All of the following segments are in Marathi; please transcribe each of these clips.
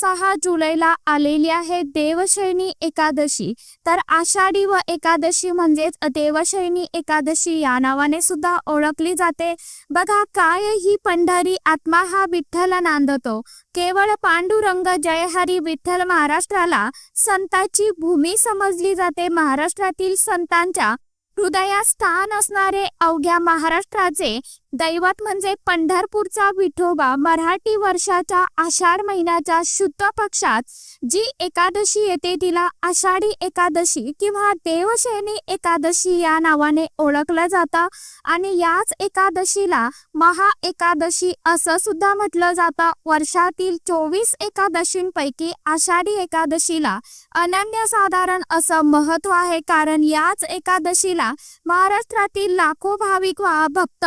सहा जुलैला आलेली आहे देवशैनी एकादशी. तर आषाढी व एकादशी म्हणजेच देवशैनी एकादशी या नावाने सुद्धा ओळखली जाते. बघा काय ही पंढरी आत्मा हा विठ्ठल नांदतो. केवळ पांडुरंग जयहरी विठ्ठल महाराष्ट्राला संतांची भूमी समजली जाते. महाराष्ट्रातील संतांच्या हृदयात स्थान असणारे अवघ्या महाराष्ट्राचे दैवत म्हणजे पंढरपूरचा विठोबा मराठी वर्षाच्या आषाढ महिन्याच्या शुद्ध पक्षात. जी एकादशी येते तिला आषाढी एकादशी किंवा देवशैनी एकादशी या नावाने ओळखलं जातं. आणि याच एकादशीला महा एकादशी असं सुद्धा म्हटलं जातं. वर्षातील चोवीस एकादशींपैकी आषाढी एकादशीला अनन्यसाधारण असं महत्त्व आहे. कारण याच एकादशीला महाराष्ट्रातील लाखो भाविक वा भक्त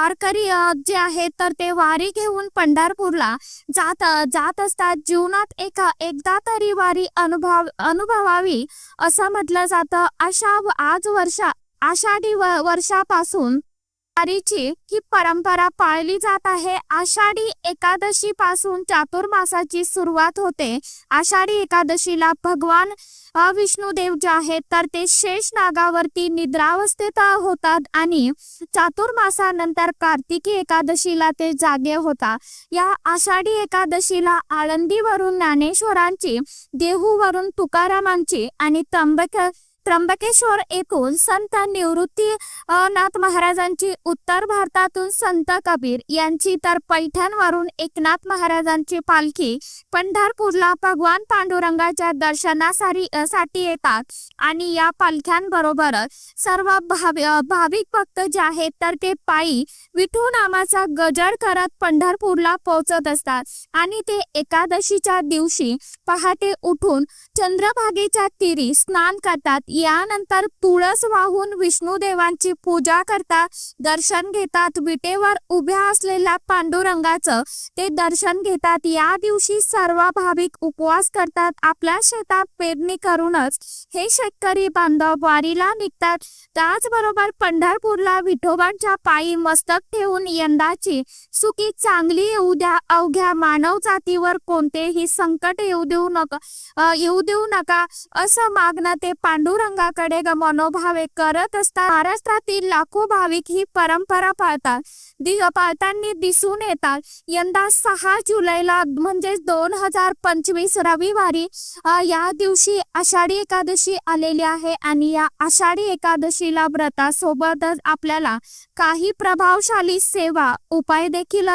वारकरी जे आहेत तर ते वारी घेऊन पंढरपूरला जात जात असतात. जीवनात एका एकदा तरी वारी अनुभव अनुभवावी असं म्हटलं जातं. अशा आज वर्षा आषाढी व वर्षापासून वारीची ही परंपरा पाळली जात आहे. आषाढी एकादशी पासून चातुर्मासाची सुरुवात होते. आषाढी एकादशीला भगवान विष्णुदेव जे आहेत तर ते शेष नागावरती निद्रावस्थेत होतात आणि चातुर्मासानंतर कार्तिकी एकादशीला ते जागे होता या आषाढी एकादशीला आळंदीवरून ज्ञानेश्वरांची देहूवरून तुकारामांची आणि त्र्यंबक त्र्यंबकेश्वर येथून संत निवृत्ती नाथ महाराजांची उत्तर भारतातून संत कबीर यांची तर पैठणवरून एकनाथ महाराजांची पालखी पंढरपूरला भगवान पांडुरंगाच्या दर्शनासाठी साठी येतात. आणि या पालख्यांबरोबरच सर्व भाविक भक्त जे आहेत तर ते पायी विठू नामाचा गजर करत पंढरपूरला पोहोचत असतात. आणि ते एकादशीच्या दिवशी पहाटे उठून चंद्रभागेच्या तीरी स्नान करतात. यानंतर तुळस वाहून विष्णुदेवांची पूजा करता दर्शन घेतात. विटेवर उभ्या असलेल्या पांडुरंगाचं ते दर्शन घेतात. या दिवशी सर्व भाविक उपवास करतात. आपल्या शेतात पेरणी करूनच हे शेतकरी बांधव वारीला निघतात. त्याचबरोबर पंढरपूरला विठोबांच्या पायी मस्तक ठेवून यंदाची सुखी चांगली येऊ द्या अवघ्या मानव जातीवर कोणतेही संकट येऊ देऊ नका येऊ देऊ नका असं मागणं ते पांडुरंगाकडे मनोभावे करत असतात महाराष्ट्रातील लाखो भाविक ही परंपरा पाळतात. दि पाळताना दिसून येतात. यंदा सहा जुलैला म्हणजेच दोन हजार पंचवीस रविवारी या दिवशी आषाढी एकादशी आलेली आहे आणि या आषाढी एकादशीला व्रतासोबतच आपल्याला काही प्रभावशाली सेवा उपाय देखील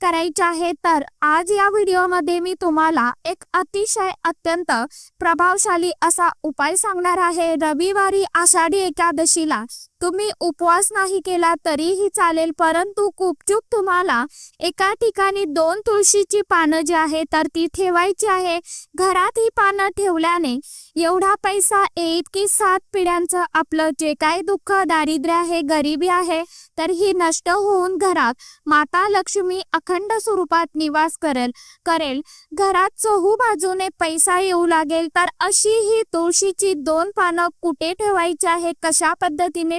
करायचे आहे तर आज या व्हिडिओमध्ये मी तुम्हाला एक अतिशय अत्यंत प्रभावशाली असा उपाय सांगणार आहे. रविवारी आषाढी एकादशीला तुम्ही उपवास नाही केला तरीही चालेल परंतु गुपचूप तुम्हाला एका ठिकाणी दोन तुळशीची पानं जी आहे तर ती ठेवायची आहे. घरात ही पानं ठेवल्याने एवढा पैसा येईल की सात पिढ्यांचं आपलं जे काही दुःख दारिद्र्य आहे गरिबी आहे तर ही नष्ट होऊन घरात माता लक्ष्मी अखंड स्वरूपात निवास करेल करेल. घरात चहू बाजूने पैसा येऊ लागेल तर अशी ही तुळशीची दोन पानं कुठे ठेवायची आहे कशा पद्धतीने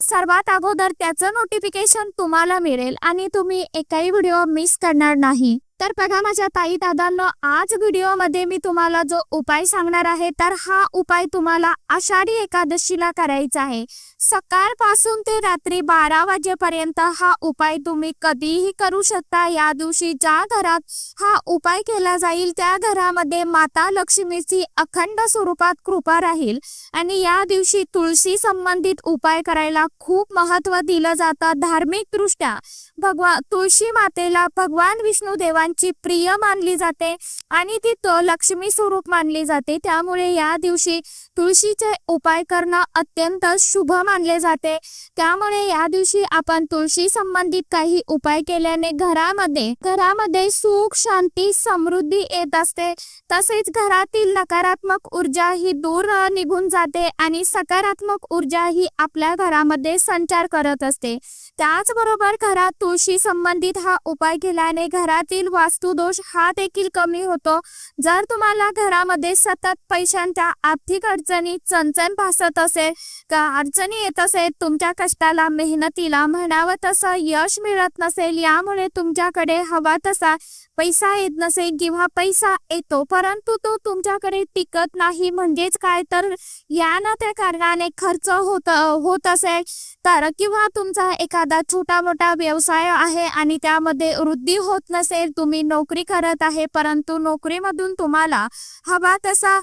सर्वात अगोदर त्याचं नोटिफिकेशन तुम्हाला मिळेल आणि तुम्ही एकाही व्हिडिओ मिस करणार नाही. तर बघा माझ्या ताई दादांनो आज व्हिडिओमध्ये मी तुम्हाला जो उपाय सांगणार आहे तर हा उपाय तुम्हाला आषाढी एकादशीला करायचा आहे. सकाळपासून ते रात्री बारा वाजेपर्यंत हा उपाय तुम्ही कधीही करू शकता. या दिवशी ज्या घरात हा उपाय केला जाईल त्या घरामध्ये माता लक्ष्मीची अखंड स्वरूपात कृपा राहील. आणि या दिवशी तुळशी संबंधित उपाय करायला खूप महत्त्व दिलं जातं धार्मिक दृष्ट्या भगवान तुळशी मातेला भगवान विष्णू देवांची प्रिय मानली जाते आणि ती लक्ष्मी स्वरूप मानली जाते. त्यामुळे या दिवशी तुळशीचे उपाय करणं अत्यंत शुभ मानले जाते. त्यामुळे या दिवशी आपण तुळशी संबंधित काही उपाय केल्याने घरामध्ये घरामध्ये सुख शांती समृद्धी येत असते. तसेच घरातील नकारात्मक ऊर्जा ही दूर निघून जाते आणि सकारात्मक ऊर्जा ही आपल्या घरामध्ये संचार करत असते. त्याचबरोबर घरात तुळशी संबंधित हा उपाय केल्याने घरातील वास्तुदोष हा देखील कमी होतो. जर तुम्हाला घरामध्ये सतत पैशांच्या आर्थिक अडचणी चणचण भासत असेल का अडचणी येत असेल तुमच्या कष्टाला मेहनतीला म्हणावं तसं यश मिळत नसेल यामुळे तुमच्याकडे हवा तसा पैसा येत नसेल किंवा पैसा येतो परंतु तो तुमच्याकडे टिकत नाही म्हणजेच काय? तर या ना त्या कारणाने खर्च होत होत असेल. तर किंवा तुमचा एखादा छोटा मोठा व्यवसाय आहे आणि त्यामध्ये वृद्धी होत नसेल तुम्ही नोकरी करत आहे परंतु नोकरीमधून तुम्हाला हवा तसा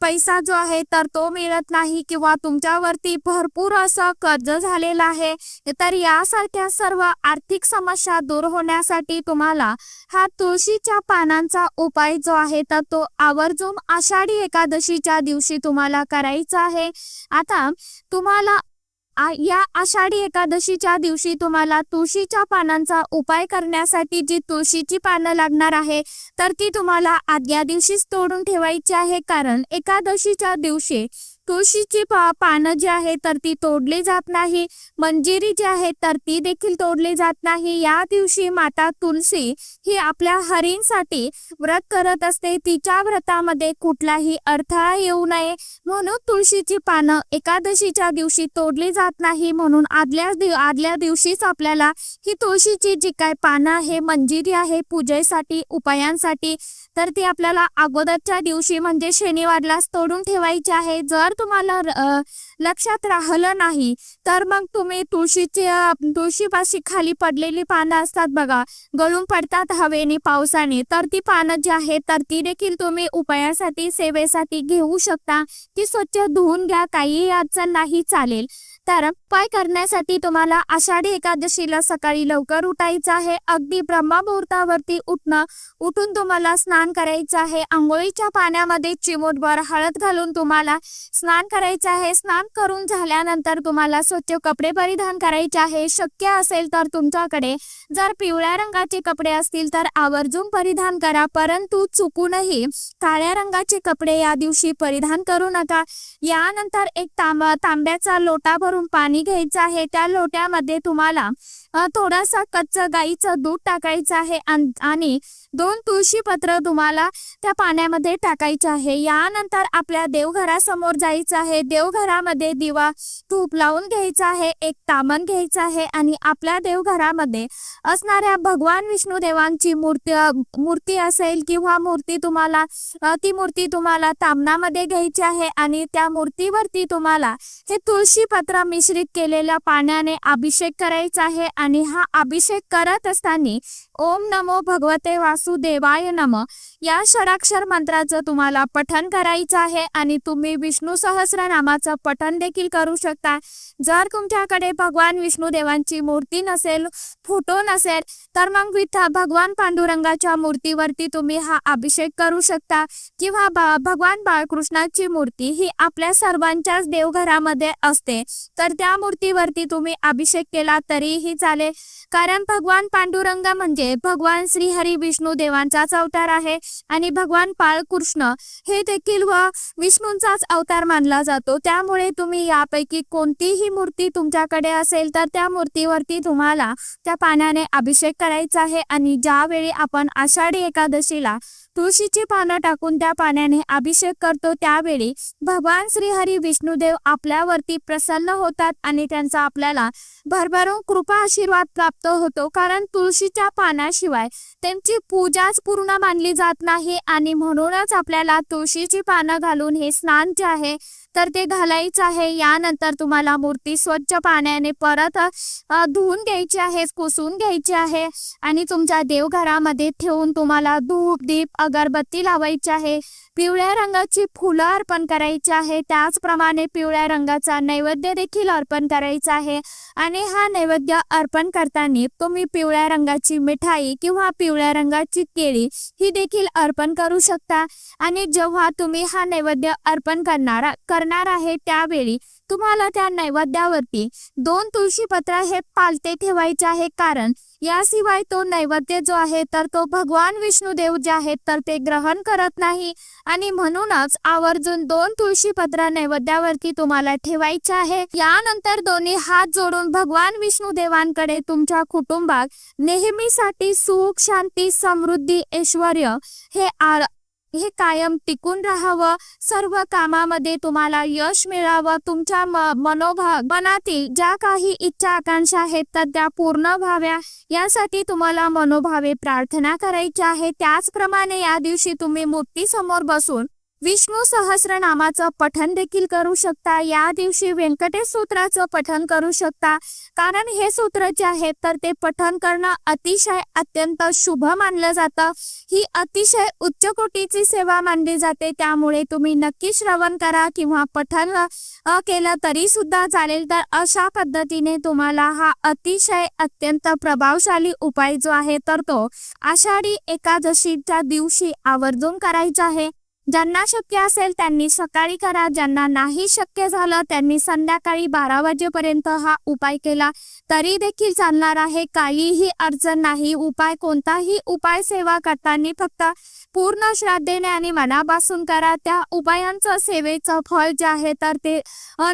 पैसा जो आहे तर तो मिळत नाही किंवा तुमच्यावरती भरपूर असं कर्ज झालेलं आहे. तर यासारख्या सर्व आर्थिक समस्या दूर होण्यासाठी तुम्हाला हा तुळशीच्या पानांचा उपाय जो आहे तर तो आवर्जून आषाढी एकादशीच्या दिवशी तुम्हाला करायचा आहे. आता तुम्हाला आ- या आषाढी एकादशीच्या दिवशी तुम्हाला तुळशीच्या पानांचा उपाय करण्यासाठी जी तुळशीची पानं लागणार आहे तर ती तुम्हाला आदल्या दिवशीच तोडून ठेवायची आहे. कारण एकादशीच्या दिवशी तुळशीची पानं जी आहे तर ती तोडली जात नाही. मंजिरी जी आहे तर ती देखील तोडली जात नाही. या दिवशी माता तुलसी ही आपल्या हरींसाठी व्रत करत असते. तिच्या व्रतामध्ये कुठलाही अडथळा येऊ नये. म्हणून तुळशीची पानं एकादशीच्या दिवशी तोडली जात नाही. म्हणून आदल्या दिव आदल्या दिवशीच आपल्याला ही तुळशीची जी काय पानं आहे मंजिरी आहे पूजेसाठी उपायांसाठी तर ती आपल्याला अगोदरच्या दिवशी म्हणजे शनिवारलाच तोडून ठेवायची आहे. जर तुम्हाला लक्षात राहिलं नाही तर मग तुम्ही तुळशीची तुळशीपाशी खाली पडलेली पानं असतात बघा गळून पडतात हवेने पावसाने. तर ती पानं जी आहेत तर ती देखील तुम्ही उपायासाठी सेवेसाठी घेऊ शकता. ती स्वच्छ धुवून घ्या काहीही अडचण नाही चालेल. तर उपाय करण्यासाठी तुम्हाला आषाढी एकादशीला सकाळी लवकर उठायचं आहे. अगदी ब्रह्ममुहूर्तावरती उठणं उठून तुम्हाला स्नान करायचं आहे. आंघोळीच्या पाण्यामध्ये चिमूटभर हळद घालून तुम्हाला स्नान करायचं आहे. स्नान करून झाल्यानंतर तुम्हाला स्वच्छ कपडे परिधान करायचे आहे. शक्य असेल तर तुमच्याकडे जर पिवळ्या रंगाचे कपडे असतील तर आवर्जून परिधान करा. परंतु चुकूनही काळ्या रंगाचे कपडे या दिवशी परिधान करू नका. यानंतर एक तांब तांब्याचा लोटा भरून पाणी घ्यायचं आहे. त्या लोट्यामध्ये तुम्हाला थोडासा कच्चं गाईचं दूध टाकायचं आहे आणि दोन तुळशी पत्र तुम्हाला त्या पाण्यामध्ये टाकायचे आहे. यानंतर आपल्या देवघरासमोर जायचं आहे. देवघरामध्ये दिवा धूप लावून घ्यायचा आहे. एक तामण घ्यायचं आहे आणि आपल्या देवघरामध्ये असणाऱ्या भगवान विष्णू देवांची मूर्ती मूर्ती असेल किंवा मूर्ती तुम्हाला ती मूर्ती तुम्हाला तामणामध्ये घ्यायची आहे आणि त्या मूर्तीवरती तुम्हाला हे तुळशी पत्र मिश्रित केलेल्या पाण्याने अभिषेक करायचा आहे आणि हा अभिषेक करत असताना ओम नमो भगवते वासुदेवाय नम. या षडाक्षर मंत्राचं तुम्हाला पठन करायचं आहे आणि तुम्ही विष्णू सहस्रनामाचं पठन देखील करू शकता. जर तुमच्याकडे भगवान विष्णू देवांची मूर्ती नसेल फोटो नसेल तर मग विथ भगवान पांडुरंगाच्या मूर्तीवरती तुम्ही हा अभिषेक करू शकता. किंवा भगवान बाळकृष्णाची मूर्ती ही आपल्या सर्वांच्याच देवघरामध्ये असते. तर त्या मूर्तीवरती तुम्ही अभिषेक केला तरीही चालेल. कारण भगवान पांडुरंग म्हणजे भगवान श्री हरी विष्णू देवांचाच अवतार आहे आणि भगवान पाळकृष्ण हे देखील व विष्णूंचाच अवतार मानला जातो. त्यामुळे तुम्ही यापैकी कोणतीही मूर्ती तुमच्याकडे असेल तर त्या मूर्तीवरती तुम्हाला त्या पाण्याने अभिषेक करायचा आहे आणि ज्यावेळी आपण आषाढी एकादशीला तुळशीची पानं टाकून त्या पाण्याने अभिषेक करतो. त्यावेळी भगवान श्री हरी विष्णुदेव आपल्यावरती प्रसन्न होतात आणि त्यांचा आपल्याला भरभरून कृपा आशीर्वाद प्राप्त होतो. कारण तुळशीच्या पानाशिवाय त्यांची पूजाच पूर्ण मानली जात नाही आणि म्हणूनच आपल्याला तुळशीची पानं घालून हे स्नान जे आहे तर ते घालायचं आहे. यानंतर तुम्हाला मूर्ती स्वच्छ पाण्याने परत धुवून घ्यायची आहे पुसून घ्यायची आहे आणि तुमच्या देवघरामध्ये ठेवून तुम्हाला धूप दीप अगरबत्ती लावायची आहे. पिवळ्या रंगाची फुलं अर्पण करायची आहे. त्याचप्रमाणे पिवळ्या रंगाचा नैवेद्य देखील अर्पण करायचा आहे. आणि हा नैवेद्य अर्पण करताना तुम्ही पिवळ्या रंगाची मिठाई किंवा पिवळ्या रंगाची केळी ही देखील अर्पण करू शकता. आणि जेव्हा तुम्ही हा नैवेद्य अर्पण करणार करणार आहे त्यावेळी तुम्हाला त्या नैवेद्यावरती दोन तुळशी पत्र हे पालते ठेवायचे आहे. कारण याशिवाय तो नैवेद्य जो आहे तर तो भगवान विष्णुदेव जे आहेत तर ते ग्रहण करत नाही. आणि म्हणूनच आवर्जून दोन तुळशी पत्र नैवेद्यावरती तुम्हाला ठेवायचे आहे. यानंतर दोन्ही हात जोडून भगवान विष्णुदेवांकडे तुमच्या कुटुंबात नेहमीसाठी सुख शांती समृद्धी ऐश्वर हे आर हे कायम टिकून राहावं. सर्व कामामध्ये तुम्हाला यश मिळावं. तुमच्या मनोभाव मनोभा मनातील ज्या काही इच्छा आकांक्षा आहेत तर त्या पूर्ण व्हाव्या. यासाठी तुम्हाला मनोभावे प्रार्थना करायची आहे. त्याचप्रमाणे या दिवशी तुम्ही मूर्तीसमोर बसून विष्णू सहस्रनामाचं पठन देखील करू शकता. या दिवशी व्यंकटेश सूत्राचं पठन करू शकता. कारण हे सूत्र जे आहे तर ते पठन करणं अतिशय अत्यंत शुभ मानलं जातं. ही अतिशय उच्च कोटीची सेवा मानली जाते. त्यामुळे तुम्ही नक्की श्रवण करा किंवा पठन केलं तरी सुद्धा चालेल. तर अशा पद्धतीने तुम्हाला हा अतिशय अत्यंत प्रभावशाली उपाय जो आहे तर तो आषाढी एकादशीच्या दिवशी आवर्जून करायचा आहे. ज्यांना शक्य असेल त्यांनी सकाळी करा ज्यांना नाही शक्य झालं त्यांनी संध्याकाळी बारा वाजेपर्यंत हा उपाय केला. तरी देखील चालणार आहे काहीही अडचण नाही उपाय कोणताही उपाय सेवा करताना फक्त पूर्ण श्रद्धेने आणि मनापासून करा. त्या उपायांचं सेवेचं फळ जे आहे तर ते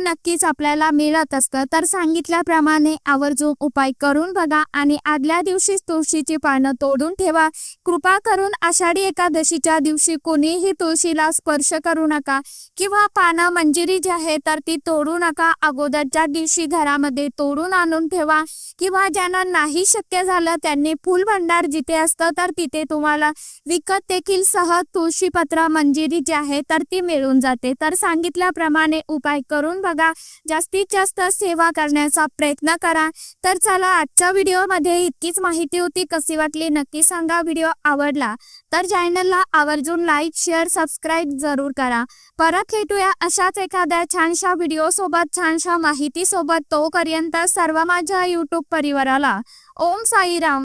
नक्कीच आपल्याला मिळत असतं. तर सांगितल्याप्रमाणे आवर्जून उपाय करून बघा आणि आदल्या दिवशी तुळशीची पानं तोडून ठेवा. कृपा करून आषाढी एकादशीच्या दिवशी कोणीही तुळशीला स्पर्श करू नका किंवा पानं मंजिरी जी आहे तर ती तोडू नका. अगोदरच्या दिवशी घरामध्ये तोडून आणून ठेवा किंवा ज्यांना नाही शक्य झालं त्यांनी फुल भंडार जिथे असतं तर तिथे तुम्हाला विकत देखील सहज तुळशीपत्र मंजिरी जी आहे तर ती मिळून जाते. तर सांगितल्याप्रमाणे उपाय करून बघा. जास्तीत जास्त सेवा करण्याचा प्रयत्न करा. तर चला आजच्या व्हिडिओमध्ये इतकीच माहिती होती. कशी वाटली नक्की सांगा. व्हिडिओ आवडला तर चॅनलला आवर्जून लाईक शेअर सबस्क्राईब जरूर करा. परत भेटूया अशाच एखाद्या छानशा व्हिडिओ सोबत छानशा माहिती सोबत तोपर्यंत सर्व माझ्या युट्यूब परिवाराला ओम साईराम.